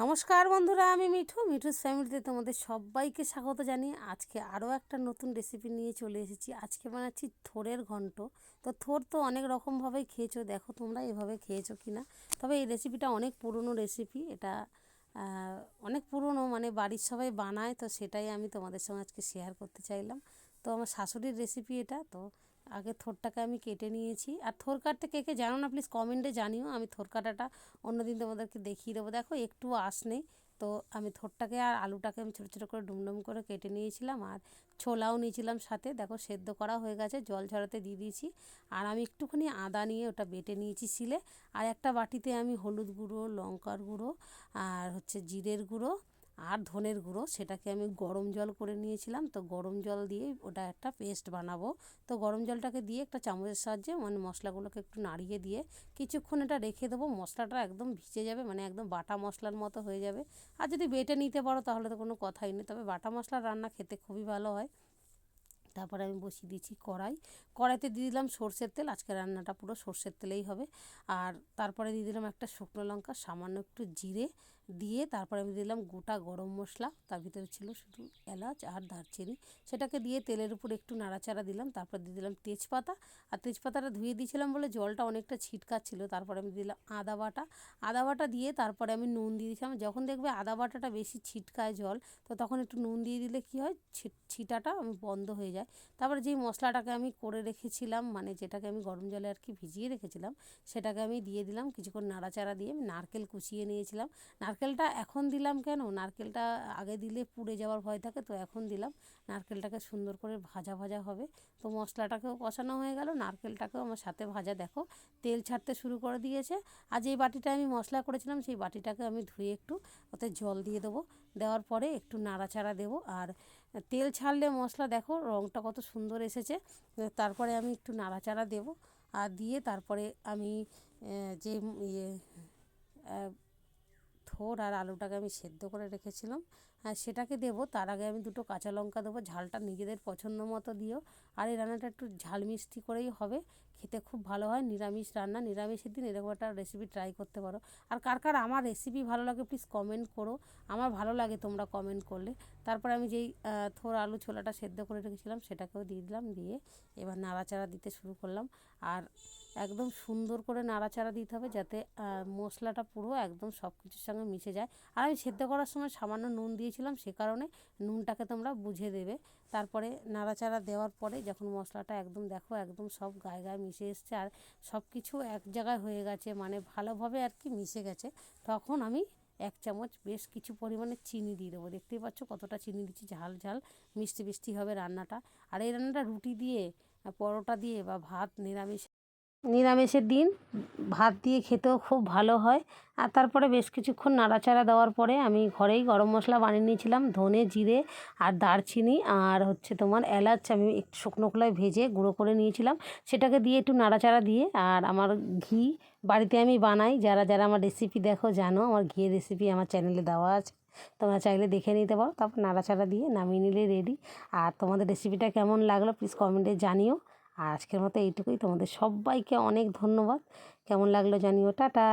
নমস্কার বন্ধুরা, আমি মিঠু। মিঠুর ফ্যামিলিতে তোমাদের সবাইকে স্বাগত জানিয়ে আজকে আরও একটা নতুন রেসিপি নিয়ে চলে এসেছি। আজকে বানাচ্ছি থোরের ঘন্ট। তো থোর তো অনেক রকমভাবেই খেয়েছো, দেখো তোমরা এভাবে খেয়েছো কি না? তবে এই রেসিপিটা অনেক পুরনো রেসিপি এটা অনেক পুরনো মানে বাড়ির সবাই বানায়, তো সেটাই আমি তোমাদের সঙ্গে আজকে শেয়ার করতে চাইলাম। তো আমার শাশুড়ির রেসিপি এটা, তো আগে থোরটাকে আমি কেটে নিয়েছি। আর থোর কাটতে কে কে জানো না প্লিজ কমেন্টে জানিও। আমি থোর কাটাটা অন্যদিন তোমাদেরকে দেখিয়ে দেবো। দেখো, একটু আশ নেই। তো আমি থোরটাকে আর আলুটাকে আমি ছোটো ছোটো করে ডুমডুম করে কেটে নিয়েছিলাম আর ছোলাও নিয়েছিলাম সাথে। দেখো, সেদ্ধ করা হয়ে গেছে, জল ঝরাতে দিয়ে দিয়েছি। আর আমি একটুখানি আদা নিয়ে ওটা বেটে নিয়েছি শিলে। আর একটা বাটিতে আমি হলুদ গুঁড়ো, লঙ্কার গুঁড়ো, আর হচ্ছে জিরের গুঁড়ো আর ধনের গুঁড়ো, সেটাকে আমি গরম জল করে নিয়েছিলাম। তো গরম জল দিয়ে ওটা একটা পেস্ট বানাবো। তো গরম জলটাকে দিয়ে একটা চামচের সাহায্যে মানে মশলাগুলোকে একটু নাড়িয়ে দিয়ে কিছুক্ষণ এটা রেখে দেবো। মশলাটা একদম ভিজে যাবে মানে একদম বাটা মশলার মতো হয়ে যাবে। আর যদি বেটে নিতে পারো তাহলে তো কোনো কথাই নেই। তবে বাটা মশলার রান্না খেতে খুবই ভালো হয়। তারপরে আমি বসিয়ে দিয়েছি কড়াই। কড়াইতে দিয়ে দিলাম সর্ষের তেল। আজকে রান্নাটা পুরো সর্ষের তেলেই হবে। আর তারপরে দিয়ে দিলাম একটা শুকনো লঙ্কা, সামান্য একটু জিরে দিয়ে তারপরে আমি দিলাম গোটা গরম মশলা। তার ভিতরে ছিল শুধু এলাচ আর দারচিনি। সেটাকে দিয়ে তেলের উপর একটু নাড়াচাড়া দিলাম, তারপর দিয়ে দিলাম তেজপাতা। আর তেজপাতাটা ধুয়ে দিয়েছিলাম বলে জলটা অনেকটা ছিটকাচ্ছিল। তারপরে আমি দিলাম আদা বাটা। আদা বাটা দিয়ে তারপরে আমি নুন দিয়ে দিয়েছিলাম। যখন দেখবে আদা বাটাটা বেশি ছিটকায় জল, তো তখন একটু নুন দিয়ে দিলে কী হয়? ছিটাটা আমি বন্ধ হয়ে যায়। তারপরে যেই মশলাটাকে আমি করে রেখেছিলাম মানে যেটাকে আমি গরম জলে আর কি ভিজিয়ে রেখেছিলাম, সেটাকে আমি দিয়ে দিলাম। কিছুক্ষণ নাড়াচাড়া দিয়ে আমি নারকেল কুচিয়ে নিয়েছিলাম। নারকেলটা এখন দিলাম কেন? নারকেলটা আগে দিলে পুড়ে যাওয়ার ভয় থাকে, তো এখন দিলাম। নারকেলটাকে সুন্দর করে ভাজা ভাজা হবে। তো মশলাটাকেও কষানো হয়ে গেল। নারকেলটাকেও আমার সাথে ভাজা দেখো, তেল ছাড়তে শুরু করে দিয়েছে। আর যেই বাটিটা আমি মশলা করেছিলাম, সেই বাটিটাকে আমি ধুয়ে একটু ওতে জল দিয়ে দেবো। দেওয়ার পরে একটু নাড়াচাড়া দেবো। আর তেল ছাড়লে মশলা দেখো রঙটা কত সুন্দর এসেছে। তারপরে আমি একটু নাড়াচাড়া দেবো। আর দিয়ে তারপরে আমি যে ইয়ে থোর আর আলুটাকে আমি সেদ্ধ করে রেখেছিলাম। আর সেটাকে দেবো, তার আগে আমি দুটো কাঁচা লঙ্কা দেবো, ঝালটা নিজেদের পছন্দ মতো দিও। আর এই রান্নাটা একটু ঝাল মিষ্টি করেই হবে, খেতে খুব ভালো হয়, নিরামিষ রান্না, নিরামিষের দিন এরকম একটা রেসিপি ট্রাই করতে পারো। আর কার কার আমার রেসিপি ভালো লাগে প্লিজ কমেন্ট করো, আমার ভালো লাগে তোমরা কমেন্ট করলে। তারপরে আমি যেই থোর আলু ছোলাটা সেদ্ধ করে রেখেছিলাম, সেটাকেও দিয়ে দিলাম, দিয়ে এবার নাড়াচাড়া দিতে শুরু করলাম। আর একদম সুন্দর করে নাড়াচাড়া দিতে হবে যাতে মশলাটা পুরো একদম সব কিছুর সঙ্গে মিশে যায়। আর আমি সেদ্ধ করার সময় সামান্য নুন দিয়েছিলাম, সে কারণে নুনটাকে তোমরা বুঝে দেবে। তারপরে নাড়াচাড়া দেওয়ার পরে যখন মশলাটা একদম দেখো একদম সব গায়ে গায়ে মিশে এসছে আর সব কিছু এক জায়গায় হয়ে গেছে মানে ভালোভাবে আর কি মিশে গেছে, তখন আমি এক চামচ বেশ কিছু পরিমাণে চিনি দিয়ে দেবো। দেখতেই পাচ্ছ কতটা চিনি দিচ্ছি, ঝাল ঝাল মিষ্টি মিষ্টি হবে রান্নাটা। আর এই রান্নাটা রুটি দিয়ে, পরোটা দিয়ে বা ভাত নিরামিষ নিরামিষের দিন। ভাত দিয়ে খেতেও খুব ভালো হয়। আর তারপরে বেশ কিছুক্ষণ নাড়াচাড়া দেওয়ার পরে আমি ঘরেই গরম মশলা বানিয়ে নিয়েছিলাম, ধনে, জিরে আর দারচিনি আর হচ্ছে তোমার এলাচ আমি একটু শুকনো খোলায় ভেজে গুঁড়ো করে নিয়েছিলাম। সেটাকে দিয়ে একটু নাড়াচাড়া দিয়ে আর আমার ঘি বাড়িতে আমি বানাই। যারা যারা আমার রেসিপি দেখো জানো, আমার ঘিয়ের রেসিপি আমার চ্যানেলে দেওয়া আছে। তোমরা চাইলে দেখে নিতে পারো। তারপর নাড়াচাড়া দিয়ে নামিয়ে নিলে রেডি আর তোমাদের রেসিপিটা কেমন লাগল প্লিজ কমেন্টে জানিও। আর আজকের মতো এইটুকুই। তোমাদের সবাইকে অনেক ধন্যবাদ। কেমন লাগল জানিও। টাটা।